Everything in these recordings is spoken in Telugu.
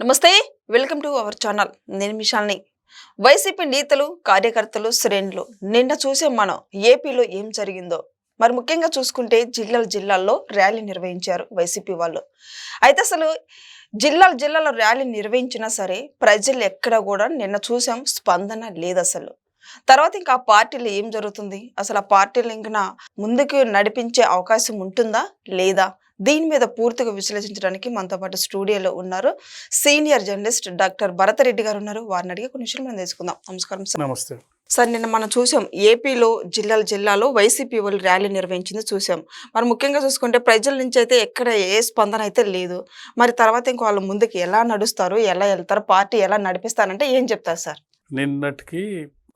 నమస్తే వెల్కమ్ టు అవర్ ఛానల్. నేను మిషాల్ని వైసీపీ నేతలు కార్యకర్తలు శ్రేణులు నిన్న చూసే మనం ఏపీలో ఏం జరిగిందో మరి ముఖ్యంగా చూసుకుంటే జిల్లాల జిల్లాల్లో ర్యాలీ నిర్వహించారు వైసీపీ వాళ్ళు. అయితే అసలు జిల్లాల జిల్లాలో ర్యాలీ నిర్వహించినా సరే ప్రజలు ఎక్కడ కూడా నిన్న చూసాం స్పందన లేదు అసలు. తర్వాత ఇంకా ఆ పార్టీలు ఏం జరుగుతుంది? అసలు ఆ పార్టీలు ఇంకా ముందుకు నడిపించే అవకాశం ఉంటుందా? లేదా? దీని మీద పూర్తిగా విశ్లేషించడానికి మనతో పాటు స్టూడియోలో ఉన్నారు సీనియర్ జర్నలిస్ట్ డాక్టర్ భరతరెడ్డి గారు ఉన్నారు. వారిని అడిగి కొన్ని విషయాలు మనం తెలుసుకుందాం. నమస్కారం సార్. నమస్తే. సార్ నిన్న మనం చూసాం ఏపీలో జిల్లాల జిల్లాలో వైసీపీ వాళ్ళు ర్యాలీ నిర్వహించింది చూసాం. మరి ముఖ్యంగా చూసుకుంటే ప్రజల నుంచి అయితే ఎక్కడ ఏ స్పందన అయితే లేదు. మరి తర్వాత ఇంకో వాళ్ళు ముందుకు ఎలా నడుస్తారు ఎలా వెళ్తారు పార్టీ ఎలా నడిపిస్తారంటే ఏం చెప్తారు సార్? నిన్నటికి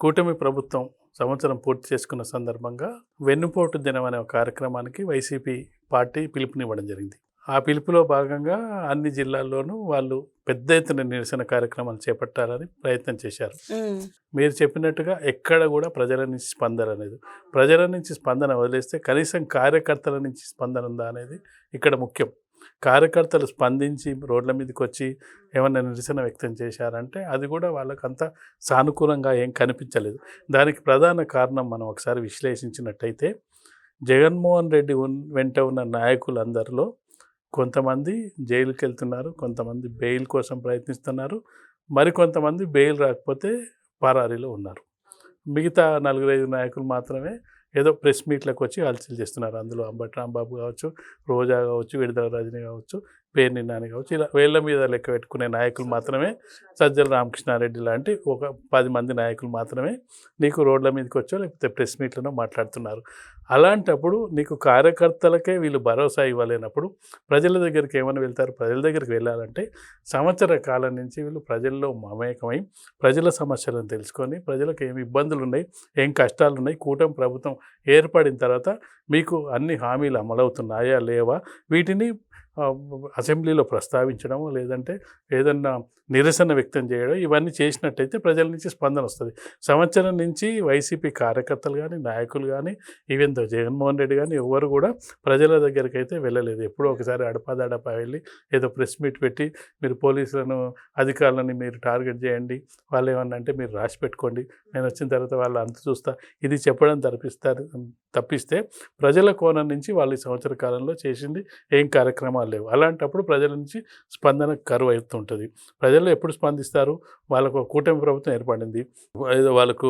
కూటమి ప్రభుత్వం సంవత్సరం పూర్తి చేసుకున్న సందర్భంగా వెన్నుపోటు దినం అనే ఒక కార్యక్రమానికి వైసీపీ పార్టీ పిలుపునివ్వడం జరిగింది. ఆ పిలుపులో భాగంగా అన్ని జిల్లాల్లోనూ వాళ్ళు పెద్ద ఎత్తున నిరసన కార్యక్రమాలు చేపట్టాలని ప్రయత్నం చేశారు. మీరు చెప్పినట్టుగా ఎక్కడ కూడా ప్రజల నుంచి స్పందన అనేది ప్రజల నుంచి స్పందన వదిలేస్తే కనీసం కార్యకర్తల నుంచి స్పందన ఉందా అనేది ఇక్కడ ముఖ్యం. కార్యకర్తలు స్పందించి రోడ్ల మీదకి వచ్చి ఏమైనా నిరసన వ్యక్తం చేశారంటే అది కూడా వాళ్ళకంత అంత సానుకూలంగా ఏం కనిపించలేదు. దానికి ప్రధాన కారణం మనం ఒకసారి విశ్లేషించినట్టయితే జగన్మోహన్ రెడ్డి వెంట ఉన్న నాయకులందరిలో కొంతమంది జైలుకి వెళ్తున్నారు కొంతమంది బెయిల్ కోసం ప్రయత్నిస్తున్నారు మరికొంతమంది బెయిల్ రాకపోతే పరారీలో ఉన్నారు. మిగతా నలుగురైదు నాయకులు మాత్రమే ఏదో ప్రెస్ మీట్లకు వచ్చి హల్చల్ చేస్తున్నారు. అందులో అంబటి రాంబాబు కావచ్చు రోజా కావచ్చు విడుదల రజని కావచ్చు పేర్ని నాని కావచ్చు ఇలా వేళ్ళ మీద లెక్క పెట్టుకునే నాయకులు మాత్రమే సజ్జల రామకృష్ణారెడ్డి లాంటి ఒక పది మంది నాయకులు మాత్రమే నీకు రోడ్ల మీదకి వచ్చో లేకపోతే ప్రెస్ మీట్లను మాట్లాడుతున్నారు. అలాంటప్పుడు నీకు కార్యకర్తలకే వీళ్ళు భరోసా ఇవ్వలేనప్పుడు ప్రజల దగ్గరికి ఏమైనా వెళ్తారు? ప్రజల దగ్గరికి వెళ్ళాలంటే సంవత్సర కాలం నుంచి వీళ్ళు ప్రజల్లో మమేకమై ప్రజల సమస్యలను తెలుసుకొని ప్రజలకు ఏమి ఇబ్బందులు ఉన్నాయి ఏం కష్టాలు ఉన్నాయి కూటమి ప్రభుత్వం ఏర్పడిన తర్వాత మీకు అన్ని హామీలు అమలవుతున్నాయా? లేవా? వీటిని అసెంబ్లీలో ప్రస్తావించడం లేదంటే ఏదన్నా నిరసన వ్యక్తం చేయడం ఇవన్నీ చేసినట్టయితే ప్రజల నుంచి స్పందన వస్తుంది. సంవత్సరం నుంచి వైసీపీ కార్యకర్తలు కానీ నాయకులు కానీ ఈవెన్ దో జగన్మోహన్ రెడ్డి కానీ ఎవరు కూడా ప్రజల దగ్గరికి అయితే వెళ్ళలేదు. ఎప్పుడో ఒకసారి అడపాదడపా వెళ్ళి ఏదో ప్రెస్ మీట్ పెట్టి మీరు పోలీసులను అధికారులను మీరు టార్గెట్ చేయండి వాళ్ళు ఏమన్నా అంటే మీరు రాసి పెట్టుకోండి నేను వచ్చిన తర్వాత వాళ్ళు అంత చూస్తా ఇది చెప్పడం తప్పిస్తారు తప్పిస్తే ప్రజల కోణం నుంచి వాళ్ళు ఈ సంవత్సర కాలంలో చేసింది ఏం కార్యక్రమాలు లేవు. అలాంటప్పుడు ప్రజల నుంచి స్పందన కరువు అవుతుంటుంది. ప్రజలు ఎప్పుడు స్పందిస్తారు? వాళ్ళకు కూటమి ప్రభుత్వం ఏర్పడింది. ఏదో వాళ్ళకు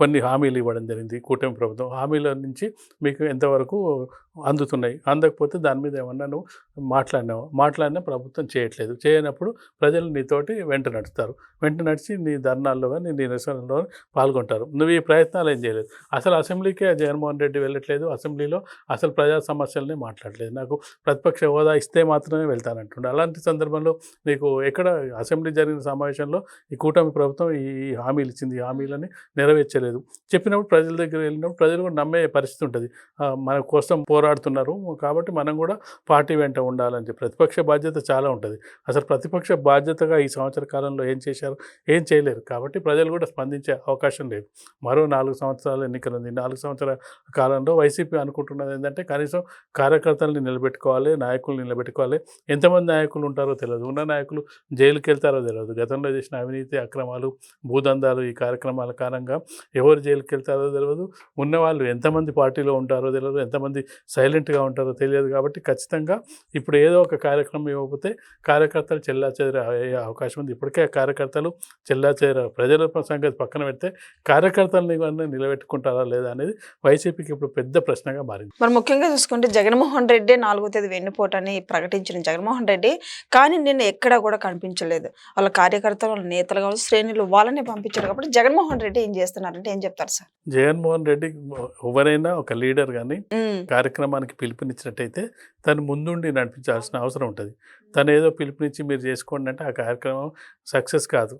కొన్ని హామీలు ఇవ్వడం జరిగింది కూటమి ప్రభుత్వం. హామీల నుంచి మీకు ఎంతవరకు అందుతున్నాయి. అందకపోతే దాని మీద ఏమన్నా నువ్వు మాట్లాడినావు? మాట్లాడినా ప్రభుత్వం చేయట్లేదు. చేయనప్పుడు ప్రజలు నీతోటి వెంట నడుస్తారు. వెంట నడిచి నీ ధర్నాల్లో కానీ నీ నిరసనలో పాల్గొంటారు. నువ్వు ఈ ప్రయత్నాలు ఏం చేయలేదు. అసలు అసెంబ్లీకే జగన్మోహన్ రెడ్డి వెళ్ళట్లేదు. అసెంబ్లీలో అసలు ప్రజా సమస్యలనే మాట్లాడలేదు. నాకు ప్రతిపక్ష హోదా ఇస్తే మాత్రమే వెళ్తానంటుండే. అలాంటి సందర్భంలో నీకు ఎక్కడ అసెంబ్లీ జరిగిన సమావేశంలో ఈ కూటమి ప్రభుత్వం ఈ ఈ హామీలు ఇచ్చింది. ఈ హామీలని నెరవేర్చలేదు. చెప్పినప్పుడు ప్రజల దగ్గర వెళ్ళినప్పుడు ప్రజలు కూడా నమ్మే పరిస్థితి ఉంటుంది మన కోసం పోరాడుతున్నారు. కాబట్టి మనం కూడా పార్టీ వెంట ఉండాలని చెప్పి. ప్రతిపక్ష బాధ్యత చాలా ఉంటుంది. అసలు ప్రతిపక్ష బాధ్యతగా ఈ సంవత్సర కాలంలో ఏం చేశారు? ఏం చేయలేరు. కాబట్టి ప్రజలు కూడా స్పందించే అవకాశం లేదు. మరో నాలుగు సంవత్సరాలు ఎన్నికలు ఉంది. నాలుగు సంవత్సరాల కాలంలో వైసీపీ అనుకుంటున్నది ఏంటంటే కనీసం కార్యకర్తల్ని నిలబెట్టుకోవాలి నాయకులు నిలబెట్టుకోవాలి. ఎంతమంది నాయకులు ఉంటారో తెలియదు ఉన్న నాయకులు జైలుకి వెళ్తారో తెలియదు గతంలో చేసిన అవినీతి అక్రమాలు భూదందాలు ఈ కార్యక్రమాల కారణంగా ఎవరు జైలుకి వెళ్తారో తెలియదు ఉన్నవాళ్ళు ఎంతమంది పార్టీలో ఉంటారో తెలియదు ఎంతమంది సైలెంట్గా ఉంటారో తెలియదు కాబట్టి ఖచ్చితంగా ఇప్పుడు ఏదో ఒక కార్యక్రమం ఇవ్వకపోతే కార్యకర్తలు చెల్లా అయ్యే అవకాశం ఉంది. ఇప్పటికే కార్యకర్తలు చెల్లా ప్రజల సంగతి పక్కన పెడితే కార్యకర్తలని నిలబెట్టుకుంటారా లేదా అనేది వైసీపీకి ఇప్పుడు పెద్ద ప్రశ్నగా మారింది. మరి ముఖ్యంగా చూసుకుంటే జగన్మోహన్ రెడ్డి నాలుగో తేదీ వెన్నుపోటని ప్రకటించిన జగన్మోహన్ రెడ్డి కానీ నిన్న ఎక్కడా కూడా కనిపించలేదు. వాళ్ళ కార్యకర్తలు వాళ్ళ నేతలు కావచ్చు శ్రేణులు వాళ్ళని పంపించారు కాబట్టి జగన్మోహన్ రెడ్డి ఏం చేస్తున్నారంటే ఏం చెప్తారు సార్? జగన్మోహన్ రెడ్డి ఎవరైనా ఒక లీడర్ కానీ కార్యక్రమానికి పిలుపునిచ్చినట్టయితే తను ముందుండి నడిపించాల్సిన అవసరం ఉంటుంది. తను ఏదో పిలుపునిచ్చి మీరు చేసుకోండి అంటే ఆ కార్యక్రమం సక్సెస్ కాదు.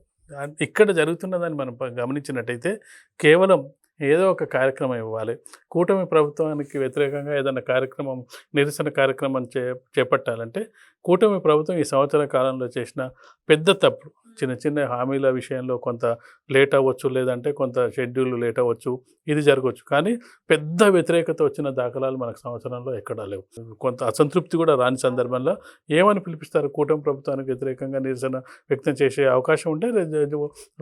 ఇక్కడ జరుగుతున్నదని మనం గమనించినట్టయితే కేవలం ఏదో ఒక కార్యక్రమం ఇవ్వాలి. కూటమి ప్రభుత్వానికి వ్యతిరేకంగా ఏదైనా కార్యక్రమం నిరసన కార్యక్రమం చే చేపట్టాలంటే కూటమి ప్రభుత్వం ఈ సంవత్సర కాలంలో చేసిన పెద్ద తప్పు. చిన్న చిన్న హామీల విషయంలో కొంత లేట్ అవ్వచ్చు లేదంటే కొంత షెడ్యూల్ లేట్ అవ్వచ్చు ఇది జరగవచ్చు. కానీ పెద్ద వ్యతిరేకత వచ్చిన దాఖలాలు మనకు సంవత్సరంలో ఎక్కడా లేవు. కొంత అసంతృప్తి కూడా రాని సందర్భంలో ఏమని పిలిపిస్తారు? కూటమి ప్రభుత్వానికి వ్యతిరేకంగా నిరసన వ్యక్తం చేసే అవకాశం ఉంటే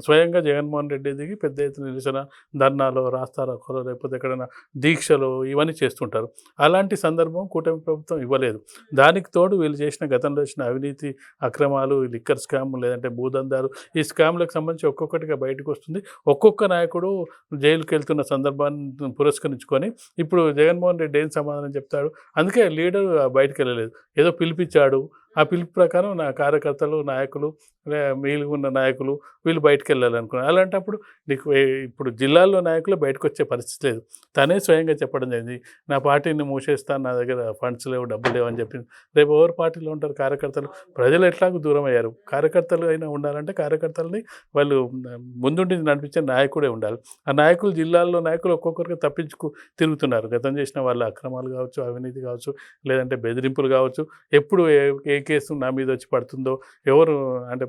స్వయంగా జగన్మోహన్ రెడ్డి దిగి పెద్ద ఎత్తున నిరసన ధర్నాలో రాస్తారోకలో లేకపోతే ఎక్కడైనా దీక్షలు ఇవన్నీ చేస్తుంటారు. అలాంటి సందర్భం కూటమి ప్రభుత్వం ఇవ్వలేదు. దానికి తోడు వీళ్ళు చేసిన గతంలో చేసిన అవినీతి అక్రమాలు లిక్కర్ స్కామ్ లేదంటే భూదందాలు ఈ స్కామ్లకు సంబంధించి ఒక్కొక్కటిగా బయటకు వస్తుంది. ఒక్కొక్క నాయకుడు జైలుకి వెళ్తున్న సందర్భాన్ని పురస్కరించుకొని ఇప్పుడు జగన్మోహన్ రెడ్డి ఏం సమాధానం చెప్తాడు? అందుకే లీడర్ బయటకు వెళ్ళలేదు ఏదో పిలిపించాడు. ఆ పిలుపు ప్రకారం నా కార్యకర్తలు నాయకులు మిగిలి ఉన్న నాయకులు వీళ్ళు బయటకు వెళ్ళాలనుకున్నారు అలాంటప్పుడు నీకు ఇప్పుడు జిల్లాల్లో నాయకులు బయటకు వచ్చే పరిస్థితి లేదు. తనే స్వయంగా చెప్పడం జరిగింది. నా పార్టీని మూసేస్తాను నా దగ్గర ఫండ్స్ లేవు డబ్బులు లేవు అని చెప్పింది రేపు ఎవరు పార్టీలో ఉంటారు? కార్యకర్తలు. ప్రజలు ఎట్లాగూ దూరం అయ్యారు. కార్యకర్తలు అయినా ఉండాలంటే కార్యకర్తలని వాళ్ళు ముందుండి నడిపించే నాయకుడే ఉండాలి. ఆ నాయకులు జిల్లాల్లో నాయకులు ఒక్కొక్కరికి తప్పించుకు తిరుగుతున్నారు. గతం చేసిన వాళ్ళ అక్రమాలు కావచ్చు అవినీతి కావచ్చు లేదంటే బెదిరింపులు కావచ్చు. ఎప్పుడు ఏ కేసు నా మీద వచ్చి పడుతుందో ఎవరు అంటే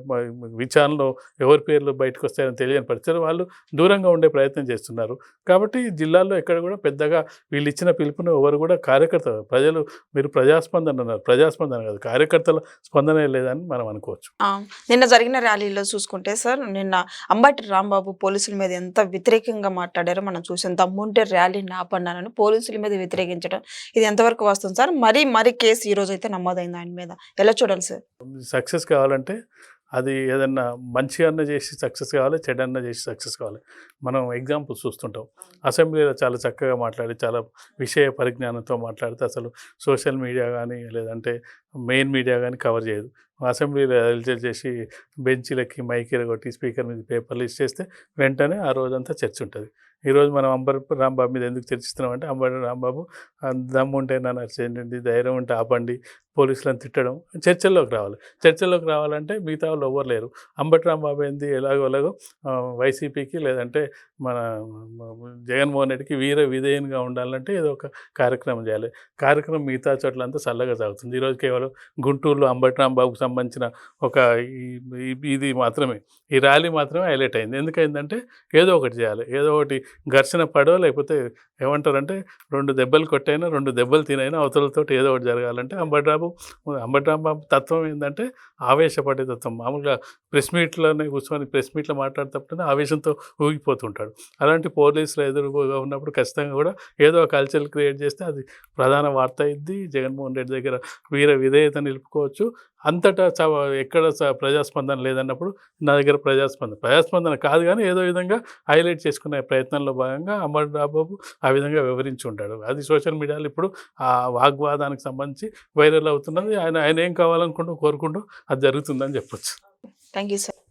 విచారణలో ఎవరి పేర్లు బయటకు వస్తాయని తెలియని పరిస్థితులు వాళ్ళు దూరంగా ఉండే ప్రయత్నం చేస్తున్నారు. కాబట్టి జిల్లాల్లో ఎక్కడ కూడా పెద్దగా వీళ్ళు ఇచ్చిన పిలుపును ఎవరు కూడా కార్యకర్త ప్రజలు మీరు ప్రజాస్పందన అన్నారు. ప్రజాస్పందన కాదు కార్యకర్తల స్పందనే లేదని మనం అనుకోవచ్చు. నిన్న జరిగిన ర్యాలీలో చూసుకుంటే సార్ నిన్న అంబటి రాంబాబు పోలీసుల మీద ఎంత వ్యతిరేకంగా మాట్లాడారో మనం చూసాం. దమ్ముంటే ర్యాలీని ఆపన్నానని పోలీసుల మీద వ్యతిరేకించడం ఇది ఎంతవరకు వస్తుంది సార్? మరి మరి కేసు ఈ రోజు అయితే నమోదైంది ఆయన మీద. ఎలా చూడాలి సార్? సక్సెస్ కావాలంటే అది ఏదన్నా మంచి అన్న చేసి సక్సెస్ కావాలి చెడన్న అన్న చేసి సక్సెస్ కావాలి. మనం ఎగ్జాంపుల్స్ చూస్తుంటాం. అసెంబ్లీలో చాలా చక్కగా మాట్లాడి చాలా విషయ పరిజ్ఞానంతో మాట్లాడితే అసలు సోషల్ మీడియా కానీ లేదంటే మెయిన్ మీడియా కానీ కవర్ చేయదు. అసెంబ్లీలో ఎలిజర్ చేసి బెంచీలకి మైకీలు కొట్టి స్పీకర్ మీద పేపర్లు ఇచ్చేస్తే వెంటనే ఆ రోజంతా చర్చ ఉంటుంది. ఈరోజు మనం అంబర్ రాంబాబు మీద ఎందుకు చర్చిస్తున్నాం అంటే అంబర్ రాంబాబు దమ్ము ఉంటే నన్ను చేయండి ధైర్యం ఉంటే ఆపండి పోలీసులను తిట్టడం చర్చల్లోకి రావాలి. చర్చల్లోకి రావాలంటే మిగతా వాళ్ళు ఎవ్వరు లేరు. అంబటి రాంబాబు ఏంది ఎలాగో ఎలాగో వైసీపీకి లేదంటే మన మన జగన్మోహన్ రెడ్డికి వీర విధేయునిగా ఉండాలంటే ఏదో ఒక కార్యక్రమం చేయాలి. కార్యక్రమం మిగతా చోట్లంతా చల్లగా సాగుతుంది. ఈరోజు కేవలం గుంటూరులో అంబటిడాంబాబుకు సంబంధించిన ఒక ఈ- ఇది మాత్రమే. ఈ ర్యాలీ మాత్రమే హైలైట్ అయింది. ఎందుకైందంటే ఏదో ఒకటి చేయాలి. ఏదో ఒకటి ఘర్షణ పడో లేకపోతే ఏమంటారంటే రెండు దెబ్బలు కొట్టైనా రెండు దెబ్బలు తినైనా అవతలతో ఏదో ఒకటి జరగాలంటే అంబటిరాబు అంబటిరాంబాబు తత్వం ఏంటంటే ఆవేశపడే తత్వం. మామూలుగా ప్రెస్ మీట్లోనే కూర్చొని ప్రెస్ మీట్లో మాట్లాడేటప్పుడు ఆవేశంతో ఊగిపోతుంటాడు. అలాంటి పోలీసులు ఎదురుగా ఉన్నప్పుడు ఖచ్చితంగా కూడా ఏదో ఒక కల్చర్ క్రియేట్ చేస్తే అది ప్రధాన వార్త అయింది జగన్మోహన్ రెడ్డి దగ్గర వీర విధేయత నిలుపుకోవచ్చు అంతటా చ- ఎక్కడ ప్రజాస్పందన లేదన్నప్పుడు నా దగ్గర ప్రజాస్పందన. ప్రజాస్పందన కాదు కానీ ఏదో విధంగా హైలైట్ చేసుకునే ప్రయత్నంలో భాగంగా అమర్ బాబు ఆ విధంగా వివరించి ఉంటాడు అది సోషల్ మీడియాలో ఇప్పుడు ఆ వాగ్వాదానికి సంబంధించి వైరల్ అవుతున్నది. ఆయన ఆయన ఏం కావాలనుకుంటూ కోరుకుంటూ అది జరుగుతుందని చెప్పొచ్చు. Thank you sir.